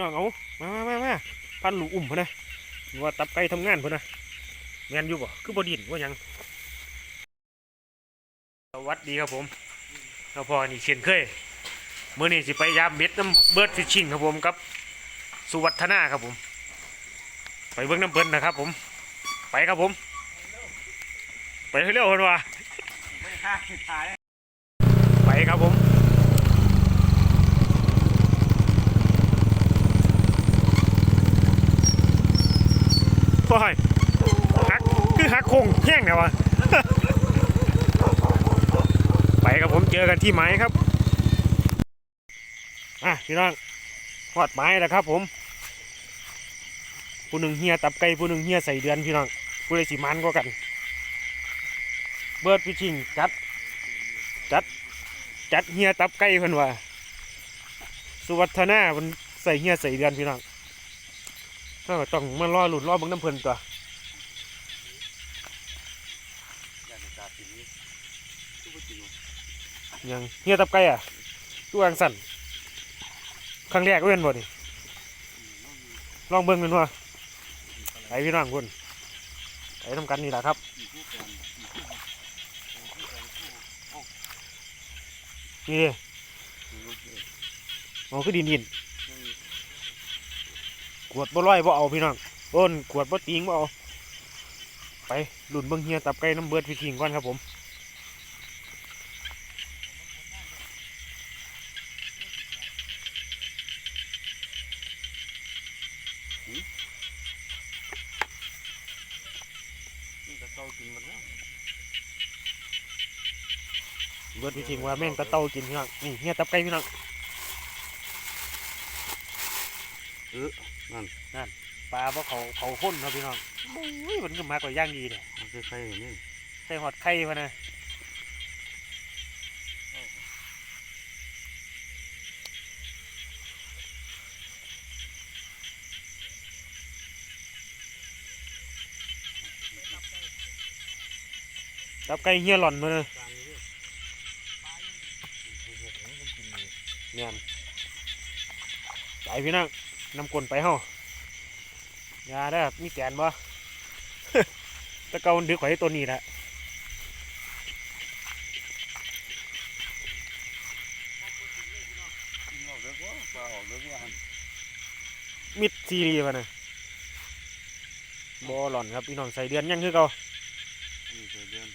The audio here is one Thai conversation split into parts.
น้องเอามามามามาพันลูกอุ่มพุ่นนะว่าตับไก่ทำงานพุ่นนะแมนอยู่บ่คือบดินว่าหยังสวัสดีครับผมเราพอนี่เช่นเคยมื่อนี้สิไปยามเบ็ดน้ำเบิร์ดฟิชชิ่งครับผมกับ สุวัฒนาครับผม ไปเบิ้งน้ำเบิ้ลนะครับ ผม ไปครับผม ไปเร็วๆคนว่าไปครับผม โอ้ยหักคือหักโคงแห้งเนี่ยวะไปกับผมเจอกันที่ไม้ครับอะพี่น้องหอดไม้แล้วครับผมผู้หนึ่งเฮียตับไก่ผู้หนึ่งเฮียใส่เดือนพี่น้องผู้ใดสิมันก็กัน เบิร์ดพิชิงจัดจัดจัดเฮียตับไก่เพิ่นว่าสุวัฒนามันใส่เฮียใส่เดือนพี่น้อง เราก็ต้องมารอหลุดรอเบังน้ำเพลินตัวยังเฮียตับไก่อะตัวอังสันครั้งแรกเป็นบ่นี่ลองเบิ่งกันว่าไปพี่น้องคุณไปทำกันนี่แหละครับ นี่ดิโอ้คือดินดิน ขวดบ่ร้อยบ่เอาพี่น้องโอ้นขวดบ่ติงบ่เอาไปหลุนเบิ่งเฮียตับไก่น้ำเบิดพี่คิงก่อนครับผมเบิดพี่คิงว่าแม่งตะเต้ากินพี่น้องนี่เฮียตับไก่พี่น้อง นั่นปลาเพราะเขาเขาข้นครับพี่น้องบุ้ยมันก็มากกว่าย่างดีเนี่ยมันคือไข่นี่ใส่หอดไข่พะนะตับไก่เฮียหล่อนมาเลยเนี่ยไปพี่น้อง นำกลนไปเฮาอย่าได้มีแกนบ่ตะเกาดึกไว้ตัวนี้แหละกินออกเด้อบ่ปลาเนมิดซีรีพะนะบอหล่อนครับพี่น้องใส่เดือนยังคือเก่า นี่เคยเดือน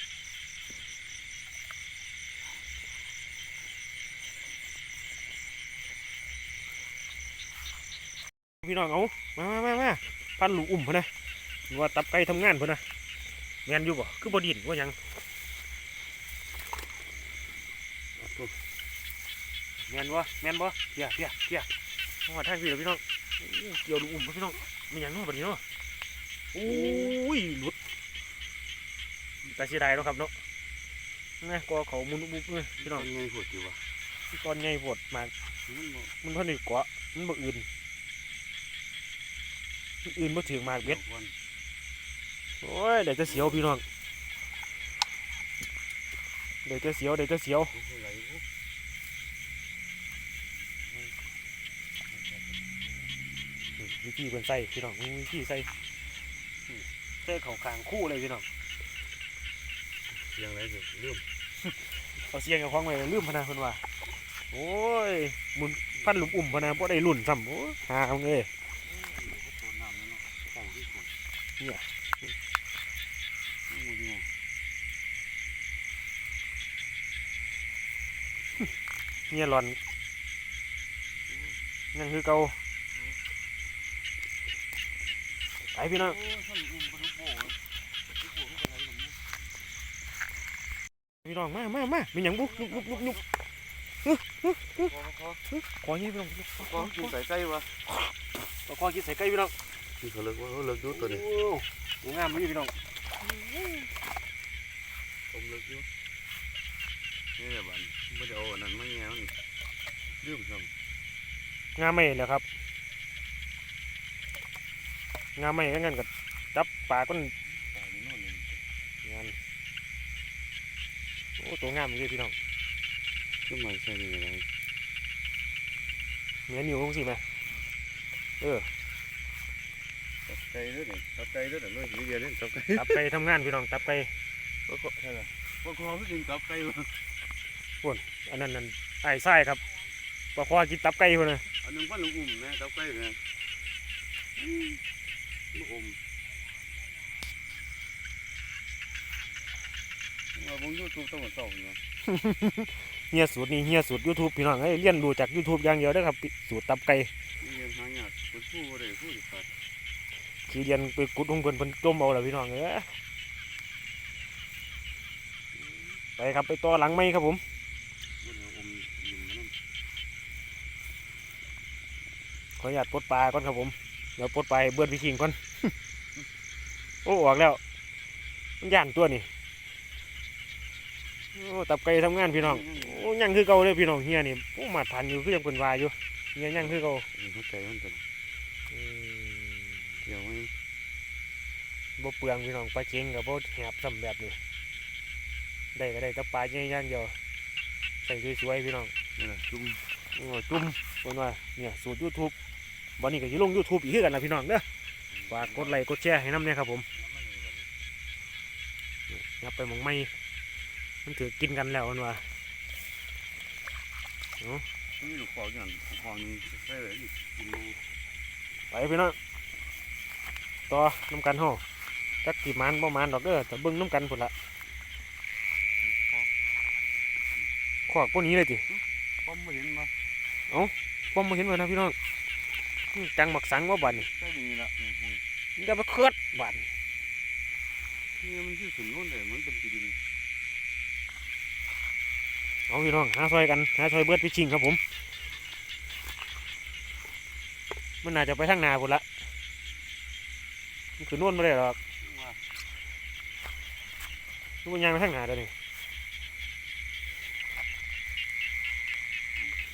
พี่น้องเอามามามามาพันลูกอุ่มพะนะว่าตับไก่ทำงานพะนะแมนอยู่บ่คือบดินว่าหยังแมนวะแมนบ่เพียเพียเพียมาทางพี่เหรอพี่น้องอู้เกี่ยวลูกอุ่มบ่พี่น้องไม่หยังเนาะบัดนี้เนาะอุ้ยหลุดแต่เสียดายเนาะครับเนาะนี่ก็เขามุนบุบเลยพี่น้องมันไงพูดอยู่วะตอนใหญ่ปวดมากมันบ่มันเท่านี้กว่ามันบ่อื่นมัน อื่นบ่ถึงมากเบ็ดอาวันโอ้ยเดี๋ยวจะเสียวพี่น้องเดี๋ยวจะเสียวเดี๋ยวจะเสียวบ่เคยไหลบ่นี่วิธีเป็นใส่พี่น้องวิธีใส่ใส่เข่าคางคู่เลยพี่น้องเสียงไรสิลืมเอาเสียงกับคล้องไว้ลืมพะนาเพิ่นว่าโอ้ยมุนพันหลุมอุ่มพะนาบ่ได้รุ่นซ้ำโอ้ยหาเอาเงย ตัวน้ำนั่นเนาะของที่สุด เนี่ยโอ้ยเนี่ยเนี่ยหลอนยังคือเก่าไปพี่น้องโอ้ยท่านอุ้มปลาดุกโบ้ปลาดุกโบ้มันก็ไหลลงมาพี่น้องมามามามีหยังบุกยุบยุบยุบยุบขอขอขอยี่พี่น้องขอกินใส่ไก่วะเอาขอกินใส่ไก่พี่น้อง นี่เขาเลิกว่าเขาเลิกดูตัวนี้โอ้โหงามเลยพี่น้องผมเลิกอยู่นี่แหละบัดไม่ได้เอาอันนั้นมาแง่มันลืมซ้ำงามไม่แล้วครับ งามไม่ก็งั้นก็จับปลาก้นตายอยู่โน่นนี่งานโอ้ตัวงามเลยพี่น้องขึ้นมาใส่นี่อะไรเหนือนิ้วคงสิไหมเออตับ ไก่ด้วยนี่ตับไก่ด้วยนี่ด้วยมีเดียวนี่ตับไก่ตับไก่ทำงานพี่น้องตับไก่ว่าก็ใช่ละว่าคอไม่กินตับไก่วะอันนั้นนั่นไอ้ไส้ครับปลาคอกินตับไก่คนน่ะอันนึงว่าลุงอุ่มนะตับไก่เนี่ยลุงอุ่มว่าบงยูทูบต้องมาสอบเนาะเฮียสูตรนี่เฮียสูตร YouTube พี่น้องเอ้ยเรียนรู้จาก YouTube อย่างเดียวเด้อครับสูตรตับไก่มีเรียนหายากคนพูดบ่ได้พูดขาด ขี่เรียนไปกุดของเพิ่นเพิ่นจมเอาละพี่น้องเอ้ยไปครับไปต่อหลังไม้ครับผมบ่ได้อมยิ้มมันขออนุญาตปลดปลาก่อนครับผมเดี๋ยวปลดปลาให้เบิดพี่คิงก่อนโอ้ออกแล้วมันย่านตัวนี่โอ้ตับไก่ทำงานพี่น้องโอ้ยังคือเก่าเลยพี่น้องเฮียนี่โอ้มาทันอยู่คือยังเป็นวายอยู่เฮียยังคือเก่าหัวใจมันเป็น อืม เกี่ยวไหม บ่เปลืองพี่น้องปลาเค็งกับบ่แหบซ้ำแบบนี้ได้ก็ได้แต่ปลาใหญ่อย่างเดียวใส่สวยๆพี่น้องนี่แหละจุ่มโอ้จุ่มเพิ่นว่าเนี่ยสูตร YouTube วันนี้ก็สิลง YouTube อีกคือกันล่ะพี่น้องเด้อฝากกดไลค์กดแชร์ให้นำเนี่ยครับผมยับไปหมองไม่มันถือกินกันแล้วมันว่านี่ลูกคออย่างคอนี้ใส่เลยนี่กินดูไปพี่น้องต่อน้ำกันเฮา จักสิมันบ่มันดอกเด้อแต่เบิ่งน้ำกันพุ่นละขอกพวกนี้เลยติป้อมไม่เห็นมาผมมาเห็นว่านะพี่น้องอื้อจังบักสังว่าบัดนี่ใส่ดีละนี่มันจะมาเคลือดบัดนี่มันที่สุดนู่นเลยมันเป็นปีดินเอาพี่น้องหาซอยกันหาซอยเบิดไปชิงครับผม มันน่าจะไปทางหนาพุ่นละมันคือโน่นไม่ได้หรอก ว่ามันยังไปทางหนาเดี๋ยวนี้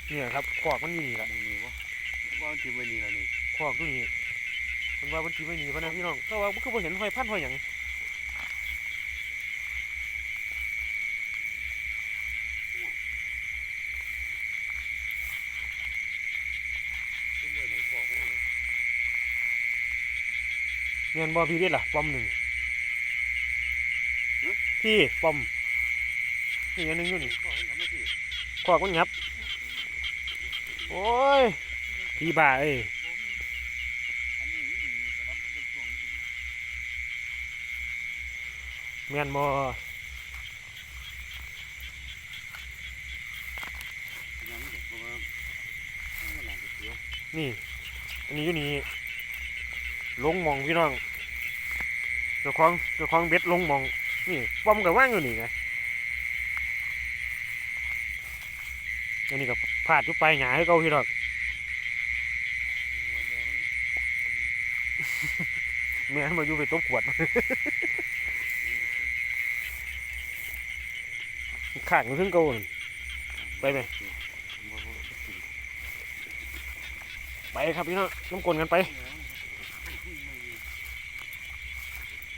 เนี่ยครับขอกมันอยู่นี่ละมันมีวะว่ามันที่ไม่มีแล้วนี่ขอกอยู่นี่มันว่ามันทีไม่หนีพะนะพี่น้องก็ว่ามันคือบ่เห็นหอยพันหอยหยังจุ่มไว้ในคอเขาเลยเงินบ่พี่เด็ดล่ะปอมหนึ่ง พี่ปอมนี่อันนึงอยู่นี่คอให้ทำไม่สิขอกมันงับ โอ้ยพี่บ้าเอ้ยอันนี้นี่สำหรับมันเป็นช่วงนี้แมนบ่ยังไม่เด็กเพราะว่ามันหลังจะเสียนี่ อันนี้อยู่นี่ลงมองพี่น้องเจ้าของเจ้าของเบ็ดลงหมอง นี่ปอมกับว่างอยู่นี่ไงอันนี้ก็พาดอยู่ปลายหงาให้เก่าพี่น้องแม่นมาอยู่ไปตบขวดข้างอยู่ถึงเก่านั่นไปไหมไปครับพี่น้องน้ำกลนกันไป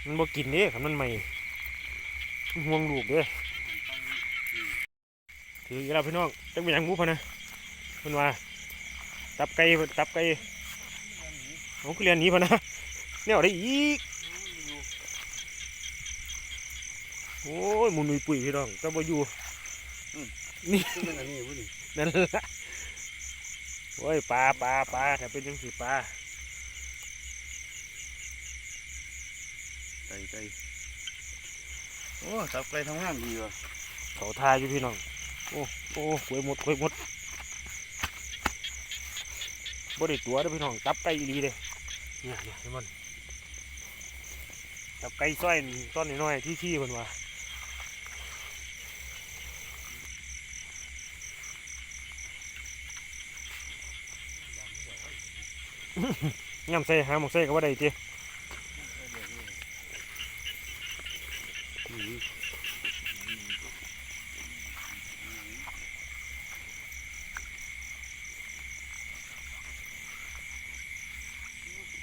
มันบ่กินเด้ครับมันใหม่มัน ห่วงลูกเด้ถืออีแล้วพี่น้องจังเป็นยังหมูพะนะเพิ่นว่าตับไก่ตับไก่เอาคือเรียนหนี้พะนะแนวได้อีกโอ้ยมุนุยปุ๋ยพี่น้องแต่บ่อยู่นี่นั่นละโอ้ยปลาปลาปลาถ้าเป็นจังสิปลาไก่ไก่ อ้ตับไก่ทำงานดีว่ะเขาทายอยู่พี่น้อง โอ้โอ้ขวยหมดขวยหมดบ่ได้ตัวเด้อพี่น้องตับไก่อีหลีเด้เนี่ยเนี่ยมันตับไก่ซ้อยต้นน้อยๆที่ที่เพิ่นว่าย่ำใส่หาหมกใส่ก็ว่าได้จ้ นี่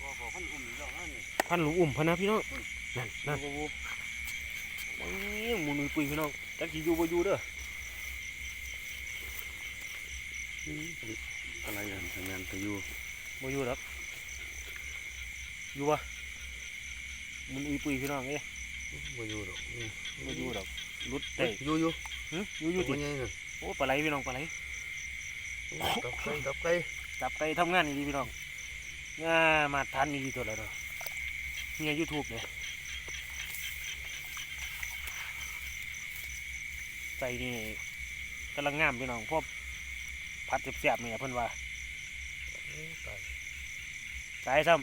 ก็ขอ พันอุ้มนี่แล้วฮะนี่พันหลูอุ่มพะนะพี่น้องนั่นนั่นโอ้โหโอ้ยหมูนุยปุยพี่น้องจักสิอยู่บ่อยู่เด้ออะไรกันทำงานไปอยู่บ่อยู่หรอกอยู่วะมันอุยปุยพี่น้องเอ้ยบ่อยู่ดอกอืมไม่อยู่ดอกรุดเอ้ได้ยอยู่อยู่หึอยู่อยู่ตัติวใหญ่น่ะโอ้ปลาไหลพี่น้องปลาไหล ดับไก่ดับไก่จับไก่ทำงานดีพี่น้อง ง่ามาทานดีตัวแล้วเนาะเนี่ยยูทูบเนี่ยใส่นี่กำลังงามพี่น้องพวกผัดเสียบๆเนี่ยเพิ่นว่าตายสายซ้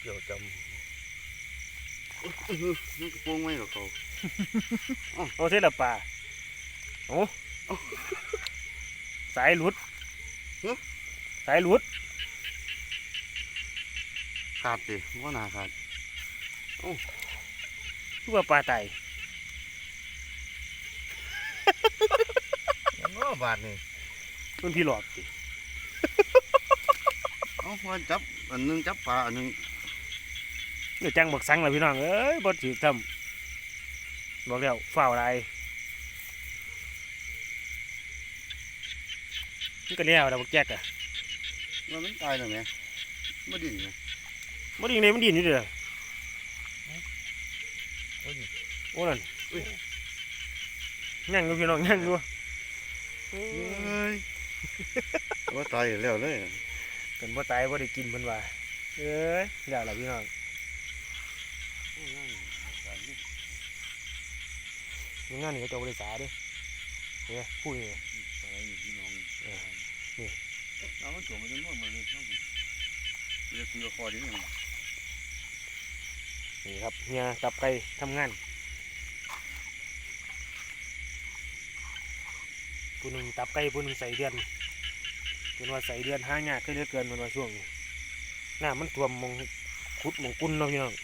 เกี่ยวจำอื้ออื้อนี่กระโปรงไว้กับเขาำโอ้เท่ละป่าโอ้สายหลุดสายหลุด ขาดดิว่านาขาดคือว่าปลาไตายยังก็บาดนี่มันพี่หลอกสิเอาพอจับอันหนึงจับปลาอันหนึงเดี๋ยวจังบักสังแล้วพี่น้องเอ้ยบ่ถือทำบอกแล้วฝ้าวอะไรมันก็แล้วแล้วบักแจ๊กอะว่ามันตายแล้วไหมไม่ดิ้นไง มันดิงเลยมันดินอยู่เด้อโอ้ยโอ้นั่นยังอยู่พี่น้องยังอยู่เฮ้ยว่าตายแล้วเลยกันบ่ตายบ่ได้กินเพิ่นว่าเอ้ยแล้วล่ะพี่น้องงานนี้เขาเจะบริษาเด้เนี่ยพูดนี่อะไรอยู่พี่น้องเออนี่น้ำมันตัวมันจะนวดมันเลยช่างผม เรียกตีละคอดิยังนี่ครับเฮียจับไก่ทำงาน ผู้หนึ่งตับไก่ผู้หนึ่งใส่เดือนเป็นว่าใส่เดือนห้ายากขึ้นเหลือเกินมันว่าช่วงนี้น้ามันท่วมหมองขุดหมองกุ้นเนาะพี่น้อง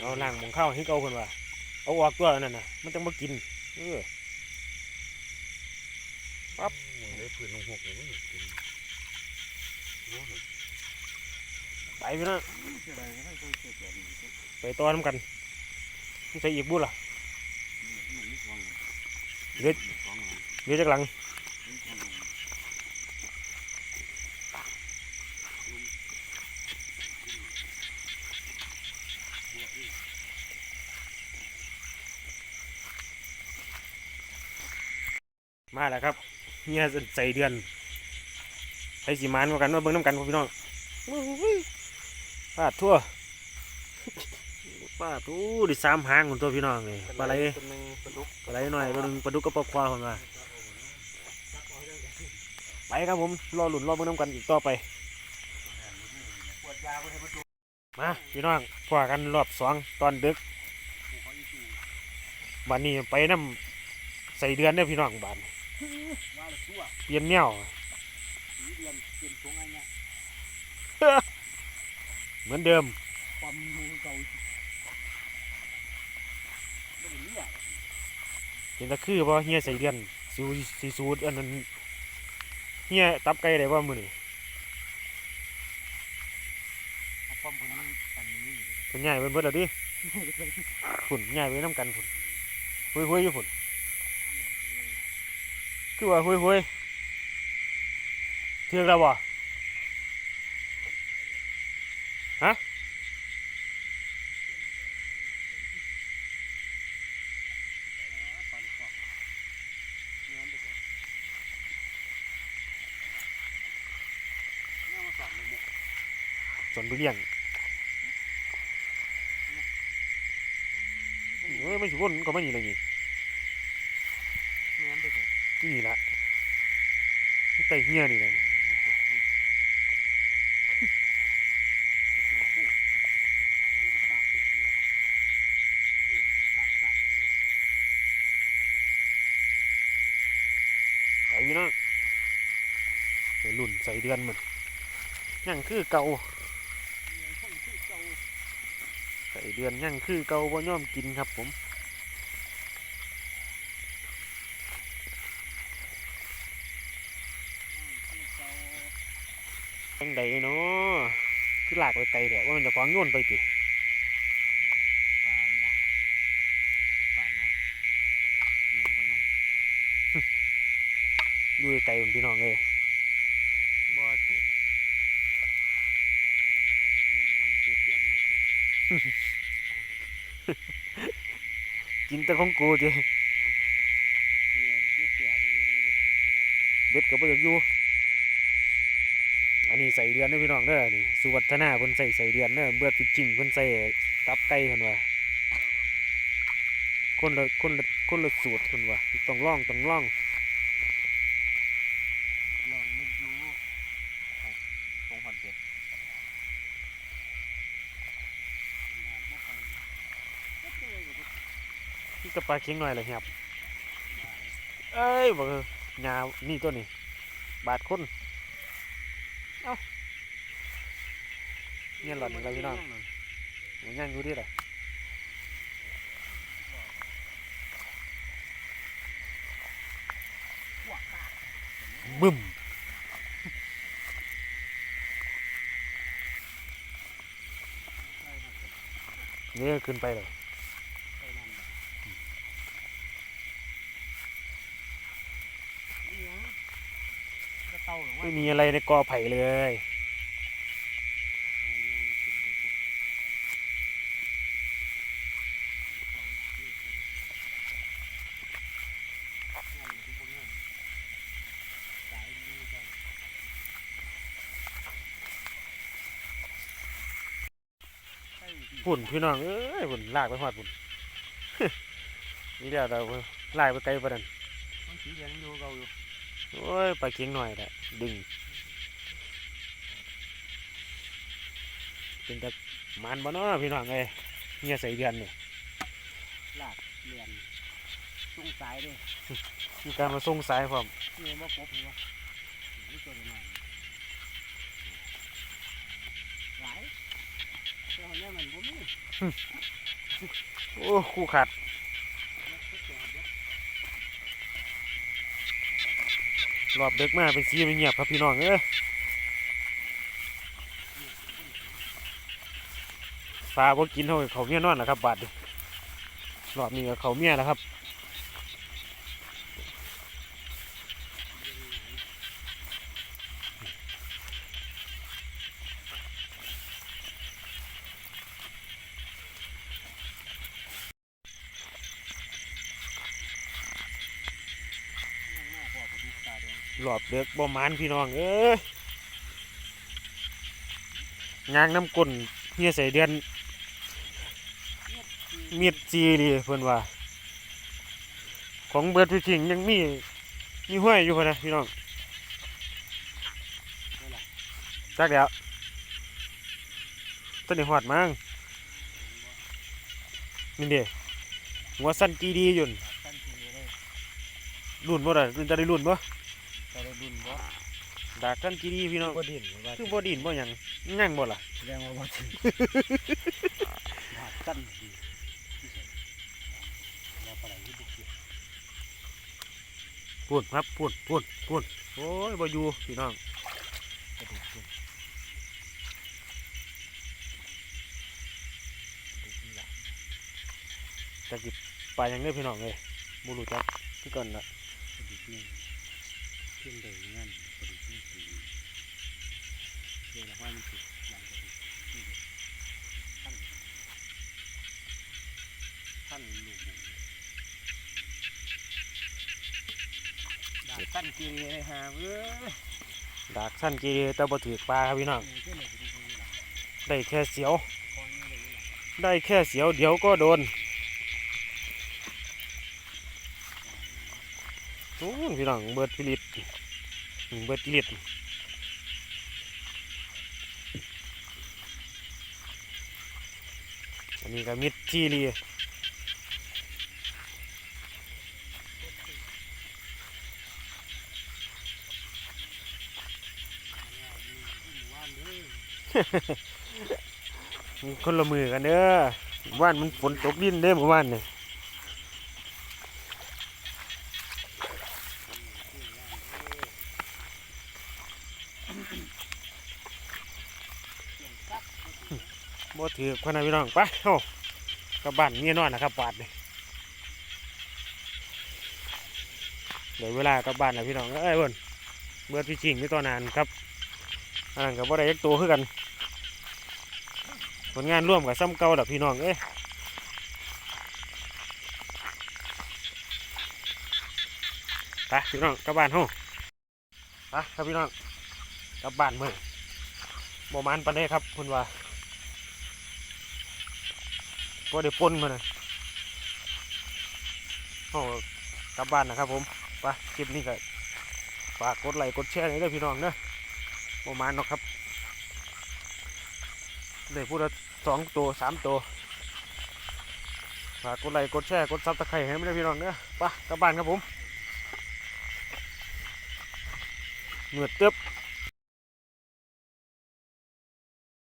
เอาล่างหมองข้าวให้เก่าคนว่าเอาออกตัวนั่นน่ะ มันจังมากิน เออ ปั๊บ ได้ปืนลงหกเลยไปพี่น้องเสียดายนะไปต้อน้ำกันใส่อีกบุล่ะเลือดเด็ดฟังเดี๋ยวจากหลัง มาแล้วครับ เฮียใส่เดือนใส่สีมานมากันว่าเบิ่งน้ำกันพ่อพี่น้องโอ้ยปาดทั่วปาดทูดิสามหางของตัวพี่น้องเลยปลาไหลปลาไหลหน่อยตัวหนึงปลาดุกกระปอบควาคนว่าไปครับผมรอหลุนรอเบิ่งน้ำกันอีกต่อไปมาพี่น้องพอกันรอบสองตอนดึกบันนี้ไปน้ำใส่เดือนเด้อพี่น้องบาน เปลี่ยนแนวเหมือนเดิมเห็นตะคือบ่เฮียใส่เดือนสูสีสูตรอันนั้นเฮียตับไก่ได้บ่มื้อนี้เพิ่นย้ายเพิ่นเบิดแล้วดิฝุ่นย้ายไปนํกันฝุ่นหุยๆอยู่ฝุ่น คือว่าหุยเทือกแล้วบ่ฮะสวนไปเลี้ยงเออไม่สิวนก็ไม่นี่เลยนี่ นี่ละนี่ไตเหี้ยนี่เลยไปพี่น้องไปรุ่นใส่เดือนมันยังคือเก่าใส่เดือนยังคือเก่าบ่ย่อมกินครับผม ไปไกลแลดว่ามันจะคว้างโยนไปติปลาหลักปลหนักอยไปนั่งพี่น้องเลยบ่เจ็บเจ็จ็บกินแต่ของกูเจ้เบ็ดกับเบ็ดอยู่ นนี้ใส่เดือนเด้อพี่น้องเด้อนี่สุวัฒนาเพิ่นใส่ใส่เดือนเด้อเบิดจริงๆเพิ่นใส่ตับไก่เพิ่นว่าคนละคนละคนละสูตรเพิ่นว่าต้องลองต้องลองลองไม่ดูตรงพันเจ็ดนี่ก็ปลาเค็งหน่อยเลยครับ เอ้ยบ่หญ้านี่ตัวนี้ บาดคนเอ้า เนี่ยหล่อนอีกแล้วพี่น้องมันยังอยู่ดิล่ะบึ้มเนี่ยขึ้นไปเลยเต้าหรือว่าไม่มีอะไรในกอไผ่เลย ฝุ่นพี่น้องเอ้ยฝุ่นลากไปหอดฝุ่นนี่เดี๋ยวเราลากไปไกลประดันมันสีแดงอยู่เก่าอยู่โอ้ยไปเคียงหน่อยแหละดึงเป็นแต่มันบ่เนาะพี่น้องเอ้ยเงียใส่เดือนเนี่ยลากเลียนตรงสายด้วยมีการมาส่งสายพร้อมนี่ว่าปบหัวนี่ตัวหน่อย โอ้คู่ขาดรอบเด็กมาเป็นซีเป็นเงียบครับพี่น้องเอ้ยปลาบ่กินเท่ากับเขาเมียนอนแหละครับบาดรอบนี้ก็เขาเมียแล้วครับ หลอบเด็กบ่หมานพี่น้อง เอ้ยยางน้ำกลนเฮียใส่เดือนเมียดจีดีเพิ่นว่า ของเบิดพี่ชิงยังมีมีห้วยอยู่พะนะพี่น้องจักแล้วต้นนี้หอดมั้งนี่เด้หัวสั้นจีดีอยู่นั่นสั้นทีเลยรุ่นบ่ได้รุ่นจะได้รุ่นบ่ แต่ได้ดุนบ่ดากสั้นจีดีพี่น้องบ่ดินว่าคือบ่ดินบ่หยังยังบ่ล่ะแสดงว่าบ่ถึงหาสั้นดีแล้วปลาไหลที่บุกเกี่ยวพูดครับพูดพูดพูดโอ้ยบ่อยู่พี่น้องกระดูกขึ้นกระดูกขึ้นหลังจักสิไปยังเด้อพี่น้องเอ้ยบ่รู้จักคือกันล่ะกระดูกนี่ ขึ้นเลยงั้นกระดูกนี่สีเดี๋ยวเราว่ามันสิหลังกระดูกนี่เลยขั้นขั้นลูกดาบขั้นกีเลยฮะเว้ยดากสั้นจีดีต่บ่ถือปลาครับพี่น้องได้แค่เสียว ได้แค่เสียวเดี๋ยวก็โดนโอ้พี่น้องเบิดพิลิต เบิดพิลิตอันนี้ก็มิดทีรีว่านเลยมันคนละมือกันเด้อว่านมันฝนตกดินเด้อเมื่อวานเนี่ย บ่ถือคนนพี่น้องไปเฮากลับบ้านเมียนอนนะครับบาดนี่เดี๋ยวเวลากลับบ้านแล้วพี่น้องเอ้ยเบิ่นเบิดพี่ชิงที่ตัวนานครับอันนั้นก็บ่ได้ยักตัวคือกันผลงานร่วมกับซ้ำเก่าดับพี่น้องเอ้ยไปพี่น้องกลับบ้านเฮาไปครับพี่น้องกลับบ้านเมื่อบ่มันปานใดครับเพิ่น ว่าบ่ได้ปนมานะเฮากลับบ้านนะครับผมไปคลิปนี้ก็ฝากกดไลค์กดแชร์ให้ด้วยพี่น้องเด้อบ่มันเนะครับได้พูดละสองตัวสามตัวฝากกดไลค์กดแชร์กดซับตะไคร้ให้ไม่ได้พี่น้องเด้อไปกลับบ้านครับผมเหงื่อเตึบ